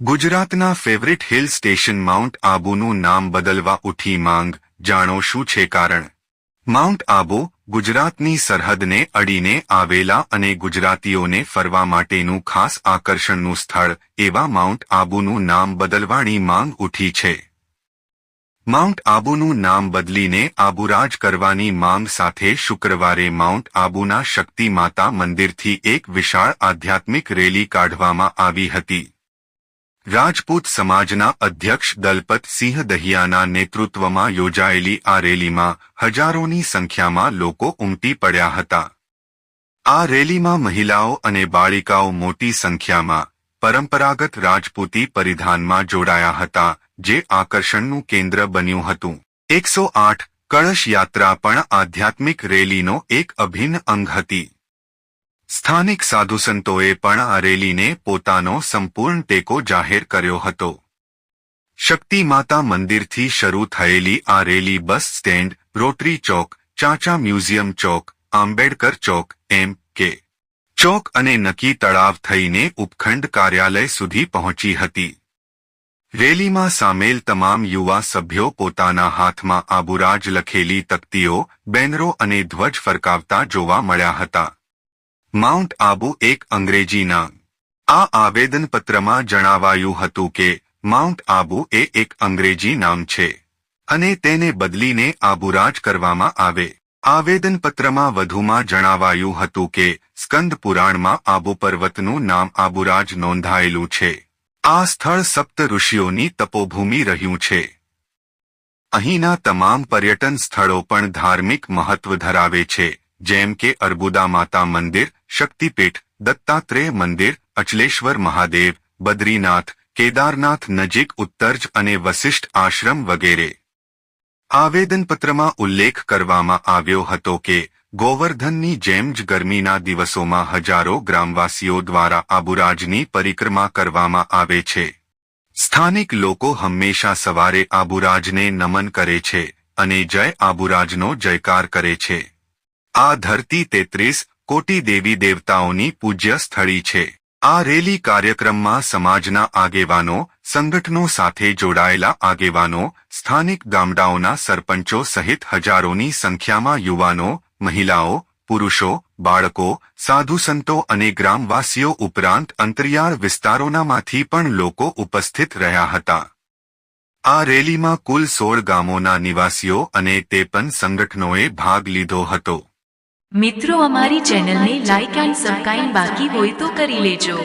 ગુજરાતના favourite hill station mount આબુનું નામ બદલવા ઉઠી માંગ, જાણો શું છે કારણ? માઉન્ટ આબુ, ગુજરાતની સરહદને અડીને આવેલા અને ગુજરાતીઓને ફરવા માટેનું ખાસ આકર્ષણનું સ્થળ, એવા માઉન્ટ આબુનું નામ બદલવાની માંગ ઉઠી છે. માઉન્ટ આબુનું નામ બદલીને આબુરાજ કરવાની માંગ સાથે શુક્રવારે માઉન્ટ આબુના શક્તિ માતા મંદિરથી એક વિશાળ આધ્યાત્મિક રેલી કાઢવામાં આવી હતી. રાજપૂત સમાજના અધ્યક્ષ દલપત સિંહ દહિયાના નેતૃત્વમાં યોજાયેલી આ રેલીમાં હજારોની સંખ્યામાં લોકો ઉમટી પડ્યા હતા. આ રેલીમાં મહિલાઓ અને બાળિકાઓ મોટી સંખ્યામાં પરંપરાગત રાજપૂતી પરિધાનમાં જોડાયા હતા, જે આકર્ષણનું કેન્દ્ર બન્યું હતું. એકસો આઠ કળશ યાત્રા પણ આધ્યાત્મિક રેલીનો એક અભિન્ન અંગ હતી. સ્થાનિક સાધુસંતોએ પણ આ રેલીને પોતાનો સંપૂર્ણ ટેકો જાહેર કર્યો હતો. શક્તિ માતા મંદિરથી શરૂ થયેલી આ rally bus stand, rotary Chowk, Chacha museum Chowk, Ambedkar Chowk, એમ કે ચોક અને નકી તળાવ થઈને ઉપખંડ કાર્યાલય સુધી પહોંચી હતી. રેલીમાં સામેલ તમામ યુવા સભ્યો પોતાના હાથમાં આબુરાજ લખેલી તકતીઓ, બેનરો અને ધ્વજ ફરકાવતા જોવા મળ્યા હતા. માઉન્ટ આબુ એક અંગ્રેજી નામ. આ આવેદનપત્રમાં જણાવાયું હતું કે માઉન્ટ આબુ એ એક અંગ્રેજી નામ છે અને તેને બદલીને આબુરાજ કરવામાં આવે. આવેદનપત્રમાં વધુમાં જણાવાયું હતું કે, સ્કંદ પુરાણમાં આબુ પર્વતનું નામ આબુરાજ નોંધાયેલું છે. આ સ્થળ સપ્ત ઋષિઓની તપોભૂમિ રહ્યું છે. અહીંના તમામ પર્યટન સ્થળો પણ ધાર્મિક મહત્વ ધરાવે છે. જેમ કે અર્બુદા માતા મંદિર, શક્તિપીઠ, દત્તાત્રેય મંદિર, અચલેશ્વર મહાદેવ, બદ્રીનાથ, કેદારનાથ નજીક ઉત્તરજ અને વશિષ્ઠ આશ્રમ વગેરે. આવેદનપત્રમાં ઉલ્લેખ કરવામાં આવ્યો હતો કે, ગોવર્ધનની જેમ જ ગરમીના દિવસોમાં હજારો ગ્રામવાસીઓ દ્વારા આબુરાજની પરિક્રમા કરવામાં આવે છે. સ્થાનિક લોકો હંમેશા સવારે આબુરાજને નમન કરે છે અને જય આબુરાજનો જયકાર કરે છે. આ ધરતી તેત્રીસ કોટી દેવી દેવતાઓની પૂજ્ય સ્થળી છે. આ રેલી કાર્યક્રમમાં સમાજના આગેવાનો, સંગઠનો સાથે જોડાયેલા આગેવાનો, સ્થાનિક ગામડાઓના સરપંચો સહિત હજારોની સંખ્યામાં યુવાનો, મહિલાઓ, પુરુષો, બાળકો સાધુસંતો અને ગ્રામવાસીઓ ઉપરાંત અંતરિયાળ વિસ્તારોનામાંથી પણ લોકો ઉપસ્થિત રહ્યા હતા. આ રેલીમાં કુલ સોળ ગામોના નિવાસીઓ અને તેપન સંગઠનોએ ભાગ લીધો હતો. મિત્રો અમારી ચેનલને લાઇક એન્ડ સબસ્ક્રાઇબ બાકી હોય તો કરી લેજો.